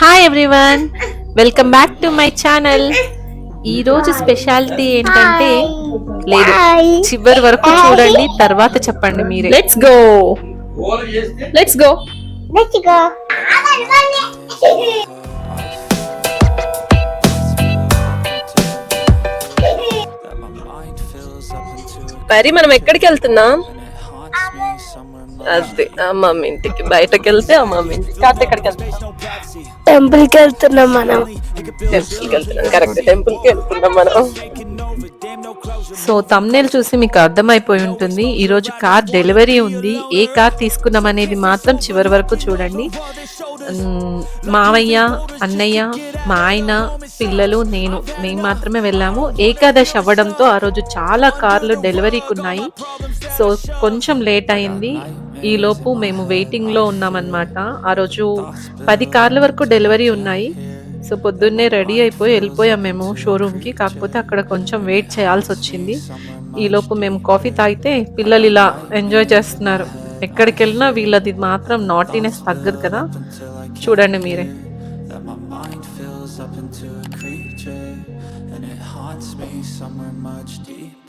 Hi everyone welcome back to my channel ఈ రోజు speciality ఏంటంటే లేదు చివరి వరకు చూడండి తర్వాత చెప్పండి మీరే. Let's go let's go Let's go. మరి మనం ఎక్కడికి వెళ్తున్నాం? అదే అమ్మమ్మ ఇంటికి బయటకు వెళ్తే అమ్మమ్మ ఇంటికి. కాకపోతే ఎక్కడికి వెళ్తున్నాం టెంపుల్కి వెళ్తున్నాం మనం. టెంపుల్కి వెళ్తున్నాం కరెక్ట్ టెంపుల్కి వెళ్తున్నాం మనం. సో తమ్నేల్ చూసి మీకు అర్థమైపోయి ఉంటుంది. ఈరోజు కార్ డెలివరీ ఉంది. ఏ కార్ తీసుకున్నాం అనేది మాత్రం చివరి వరకు చూడండి. మావయ్య అన్నయ్య మా ఆయన పిల్లలు నేను మేము మాత్రమే వెళ్ళాము. ఏకాదశి అవ్వడంతో ఆ రోజు చాలా కార్లు డెలివరీకి ఉన్నాయి. సో కొంచెం లేట్ అయింది. ఈలోపు మేము వెయిటింగ్లో ఉన్నామన్నమాట. ఆ రోజు పది కార్ల వరకు డెలివరీ ఉన్నాయి. సో పొద్దున్నే రెడీ అయిపోయి వెళ్ళిపోయాం మేము షోరూమ్కి. కాకపోతే అక్కడ కొంచెం వెయిట్ చేయాల్సి వచ్చింది. ఈలోపు మేము కాఫీ తాగితే పిల్లలు ఇలా ఎంజాయ్ చేస్తున్నారు. ఎక్కడికి వెళ్ళినా వీళ్ళది మాత్రం నాటీనెస్ తగ్గదు కదా. చూడండి మీరే. Up into a creature and it haunts me somewhere much deeper.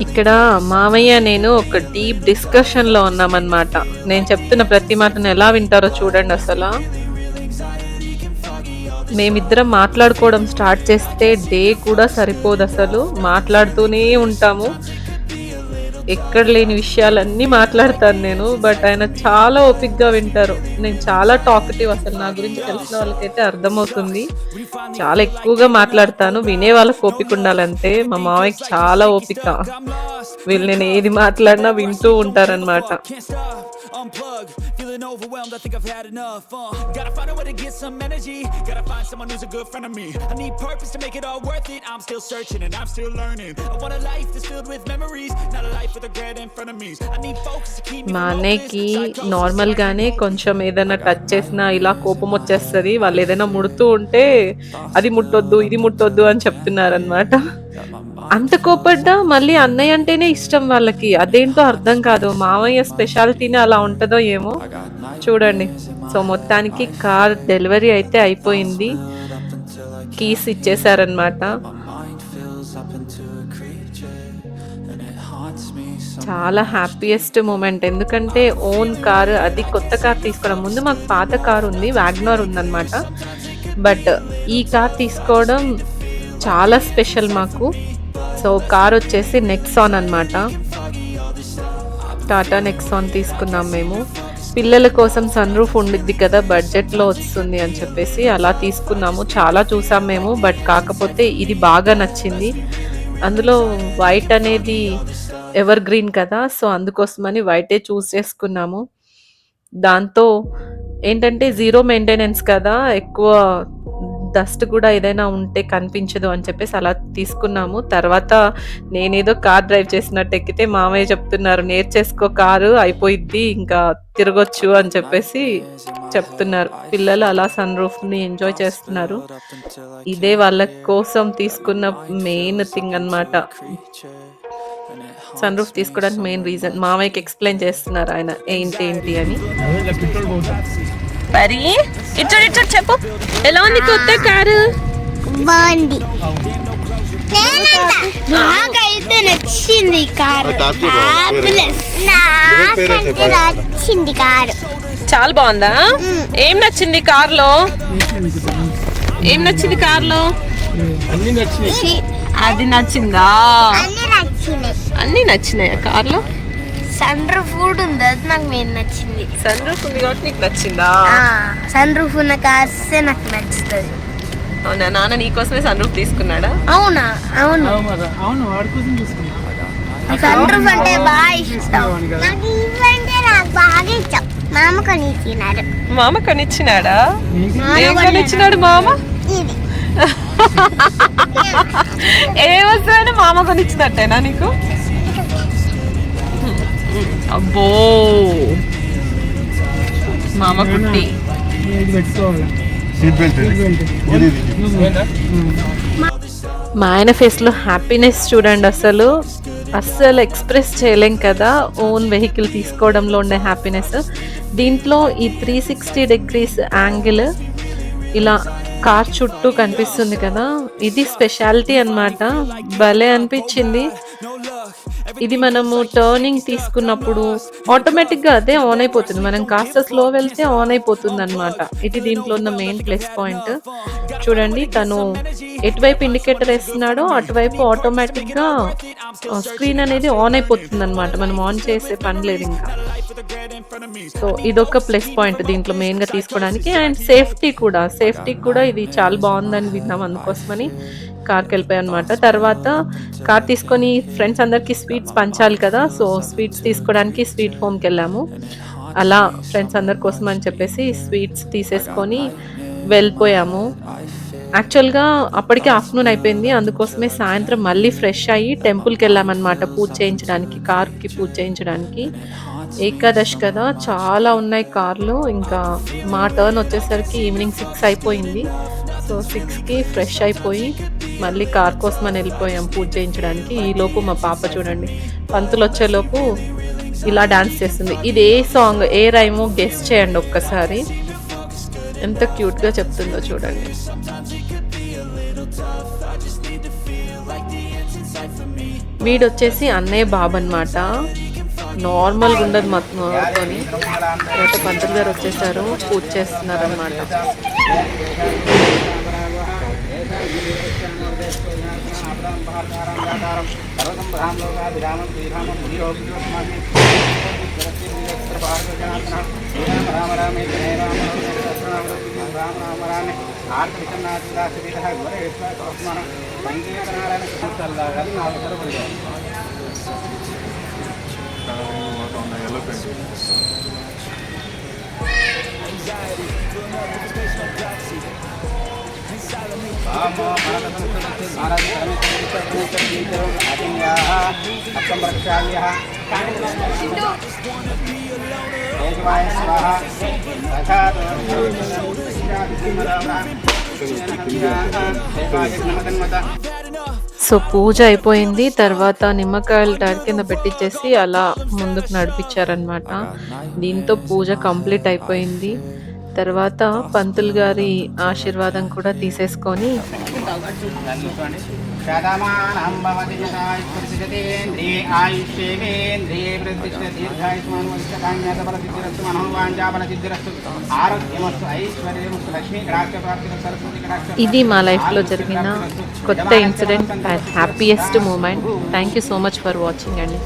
ఇక్కడ మామయ్య నేను ఒక డీప్ డిస్కషన్లో ఉన్నామన్నమాట. నేను చెప్తున్న ప్రతి మాటను ఎలా వింటారో చూడండి అసలు. మేమిద్దరం మాట్లాడుకోవడం స్టార్ట్ చేస్తే డే కూడా సరిపోదు అసలు. మాట్లాడుతూనే ఉంటాము. ఎక్కడ లేని విషయాలన్నీ మాట్లాడతాను నేను బట్ ఆయన చాలా ఓపిక్గా వింటారు నేను చాలా టాకటివ్ అసలు నా గురించి తెలిసిన వాళ్ళకైతే అర్థమవుతుంది చాలా ఎక్కువగా మాట్లాడతాను వినే వాళ్ళకి ఓపిక ఉండాలంటే మా మామయ్యకి చాలా ఓపిక వీళ్ళు నేను ఏది మాట్లాడినా వింటూ ఉంటారనమాట. Unplug, feeling overwhelmed. I think I've had enough. Uh, gotta find a way to get some energy. Gotta find someone who's a good friend of me. I need purpose to make it all worth it. I'm still searching and I'm still learning. I want a life that's filled with memories, not a life మా అన్నయ్యకి hopeless. Psychosis normal గానే కొంచెం ఏదైనా touch చేసినా ఇలా కోపం వచ్చేస్తుంది. వాళ్ళు ఏదైనా ముడుతూ ఉంటే అది ముట్టొద్దు ఇది ముట్టొద్దు అని చెప్తున్నారనమాట అంత కోపడ్డా మళ్ళీ అన్నయ్య అంటేనే ఇష్టం వాళ్ళకి. అదేంటో అర్థం కాదు. మామయ్య స్పెషాలిటీనే అలా ఉంటుందో ఏమో. చూడండి. సో మొత్తానికి కార్ డెలివరీ అయితే అయిపోయింది. కీస్ ఇచ్చేసారనమాట చాలా హ్యాపీయెస్ట్ మూమెంట్ ఎందుకంటే ఓన్ కార్ అది కొత్త కార్ తీసుకోవడం. ముందు మాకు పాత కార్ ఉంది వ్యాగ్నర్ ఉందన్నమాట. బట్ ఈ కార్ తీసుకోవడం చాలా స్పెషల్ మాకు. సో కార్ వచ్చేసి నెక్సాన్ అనమాట టాటా నెక్సాన్ తీసుకున్నాం మేము. పిల్లల కోసం సన్ రూఫ్ ఉండిద్ది కదా బడ్జెట్లో వస్తుంది అని చెప్పేసి అలా తీసుకున్నాము. చాలా చూసాం మేము బట్ కాకపోతే ఇది బాగా నచ్చింది. అందులో వైట్ అనేది ఎవర్ గ్రీన్ కదా సో అందుకోసమని వైటే చూస్ చేసుకున్నాము. దాంతో ఏంటంటే జీరో మెయింటెనెన్స్ కదా ఎక్కువ డస్ట్ కూడా ఏదైనా ఉంటే కనిపించదు అని చెప్పేసి అలా తీసుకున్నాము. తర్వాత నేనేదో కార్ డ్రైవ్ చేసినట్టు ఎక్కితే మామయ్య చెప్తున్నారు నేర్చేసుకో కారు అయిపోయిద్ది ఇంకా తిరగొచ్చు అని చెప్పేసి చెప్తున్నారు. పిల్లలు అలా సన్ రూఫ్ని ఎంజాయ్ చేస్తున్నారు. ఇదే వాళ్ళ కోసం తీసుకున్న మెయిన్ థింగ్ అన్నమాట. సన్ రూఫ్ తీసుకోవడానికి మెయిన్ రీజన్. మామయ్యకి ఎక్స్ప్లెయిన్ చేస్తున్నారు ఆయన ఏంటి ఏంటి అని. మరి ఇటు ఇటు చెప్పు. ఎలా ఉంది కొత్త కారు? బాగుంది. నాకైతే నచ్చింది కారు. నచ్చింది కారు. చాలా బాగుందా? ఏం నచ్చింది కార్లో? ఏం నచ్చింది కార్లో? అది నచ్చిందా? అన్ని నచ్చినాయి. అన్ని నచ్చినాయా కార్లో? సన్ రూఫ్ కూడా ఉంది. అది నాకు మెయిన్ నచ్చింది. సన్ రూఫ్ ఉంది కాబట్టి నీకు నచ్చిందా? సన్ రూఫ్ ఉన్న కార్సే నాకు నచ్చుతుంది. అవునా? నాన్న నీకోసమే సన్ రూఫ్ తీసుకున్నాడా? అవునా? అవును. సన్ రూఫ్ అంటే బాగా ఇష్టం. నాకు ఇవంటే నాకు బాగా ఇష్టం. మామ కొని తిన్నారు మామ కొనిచ్చినాడా? ఏం? కొనిచ్చినాడు. మామ? ఇది. ఏ వస్తువుని మామ కొనిచ్చినట్టేనా నీకు? అబ్బో. మామ కుట్టి. మా ఆయన ఫేస్లో హ్యాపీనెస్ చూడండి అసలు. అస్సలు ఎక్స్ప్రెస్ చేయలేం కదా. ఓన్ వెహికల్ తీసుకోవడంలో ఉండే హ్యాపీనెస్ దీంట్లో ఈ త్రీ సిక్స్టీ డిగ్రీస్ యాంగిల్ ఇలా కార్ చుట్టూ కనిపిస్తుంది కదా. ఇది స్పెషాలిటీ అన్నమాట. భలే అనిపించింది. ఇది మనము టర్నింగ్ తీసుకున్నప్పుడు ఆటోమేటిక్గా అదే ఆన్ అయిపోతుంది. మనం కాస్త స్లో వెళ్తే ఆన్ అయిపోతుంది అనమాట ఇది దీంట్లో ఉన్న మెయిన్ ప్లస్ పాయింట్ చూడండి తను ఎటువైపు ఇండికేటర్ వేస్తున్నాడో అటువైపు ఆటోమేటిక్గా స్క్రీన్ అనేది ఆన్ అయిపోతుంది అనమాట మనం ఆన్ చేసే పని లేదు ఇంకా. సో ఇదొక ప్లస్ పాయింట్ దీంట్లో మెయిన్గా తీసుకోవడానికి. అండ్ సేఫ్టీ కూడా సేఫ్టీ కూడా ఇది చాలా బాగుందని విన్నాం అందుకోసమని. కార్కి వెళ్ళిపోయాం అనమాట తర్వాత కార్ తీసుకొని ఫ్రెండ్స్ అందరికీ స్వీట్స్ పంచాలి కదా సో స్వీట్స్ తీసుకోవడానికి స్వీట్ హోమ్కి వెళ్ళాము. అలా ఫ్రెండ్స్ అందరి కోసం అని చెప్పేసి స్వీట్స్ తీసేసుకొని వెళ్ళిపోయాము. యాక్చువల్గా అప్పటికే ఆఫ్టర్నూన్ అయిపోయింది. అందుకోసమే సాయంత్రం మళ్ళీ ఫ్రెష్ అయ్యి టెంపుల్కి వెళ్ళామన్నమాట పూజ చేయించడానికి కార్కి పూజ చేయించడానికి. ఏకాదశి కదా చాలా ఉన్నాయి కార్లు. ఇంకా మా టర్న్ వచ్చేసరికి ఈవినింగ్ సిక్స్ అయిపోయింది. సో సిక్స్కి ఫ్రెష్ అయిపోయి మళ్ళీ కార్ కోసం అని వెళ్ళిపోయాం పూజ చేయించడానికి. ఈలోపు మా పాప చూడండి పంతులు వచ్చేలోపు ఇలా డాన్స్ చేస్తుంది. ఇది ఏ సాంగ్ ఏ రైమో గెస్ట్ చేయండి ఒక్కసారి. ఎంత క్యూట్గా చెప్తుందో చూడండి. వీడు వచ్చేసి అన్నయ్య బాబు అనమాట నార్మల్గా ఉండదు మొత్తంతోని తర్వాత పంతులు గారు వచ్చేసారు పూజ తాతారం భారతారం దాతారం సర్వం భాం లోకాభిరామం శ్రీరామం మునియోగిస్వామి రామ రామ రామే జయ రామ రామ రామ రామే ఆర్తవిశ్వనాథ సో పూజ అయిపోయింది తర్వాత నిమ్మకాయలు డాడ్ కింద పెట్టించేసి అలా ముందుకు నడిపించారనమాట దీంతో పూజ కంప్లీట్ అయిపోయింది. తర్వాత పంతులు గారి ఆశీర్వాదం కూడా తీసేసుకొని శతమానం భవతి యథాయుష్యేంద్రియే ఆయుష్యేంద్రియే ప్రతిష్ట దీర్ఘాయుష్మాన్ వరిష్టకామ్యాతఫలసిద్ధిరస్తు ఆరోగ్యమస్తు ఐశ్వర్యమస్తు లక్ష్మీ ప్రాప్తి సరస్వతి ఇది మా లైఫ్లో జరిగిన కొత్త incident happiest moment thank you so much for watching అండి